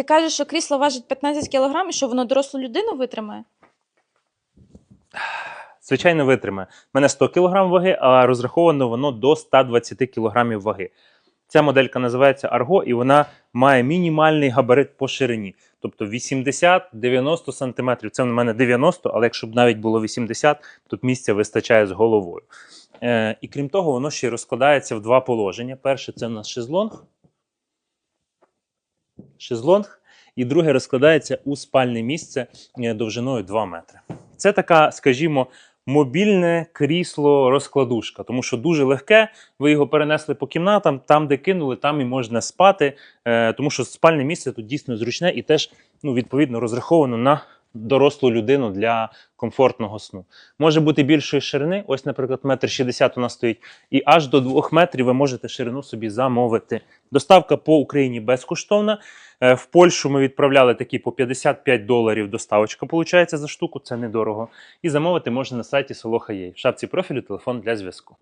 Ти кажеш, що крісло важить 15 кг і що воно дорослу людину витримає? Звичайно, витримає. У мене 100 кг ваги, а розраховано воно до 120 кг ваги. Ця моделька називається Argo, і вона має мінімальний габарит по ширині. Тобто 80-90 см. Це в мене 90, але якщо б навіть було 80, тут місця вистачає з головою. Е, і крім того, воно ще й розкладається в два положення. Перше це у нас шезлонг. Шезлонг. І друге розкладається у спальне місце е, довжиною 2 метри. Це така, скажімо, мобільне крісло розкладушка, тому що дуже легке. Ви його перенесли по кімнатам, там, де кинули, там і можна спати. Е, тому що спальне місце тут дійсно зручне і теж ну, відповідно розраховано на дорослу людину для комфортного сну. Може бути більшої ширини. Ось, наприклад, метр шістдесят у нас стоїть, і аж до двох метрів ви можете ширину собі замовити. Доставка по Україні безкоштовна. Е, В Польщу ми відправляли такі по 55 доларів доставочка, виходить, за штуку, це недорого. І замовити можна на сайті Soloha.ua. В шапці профілю телефон для зв'язку.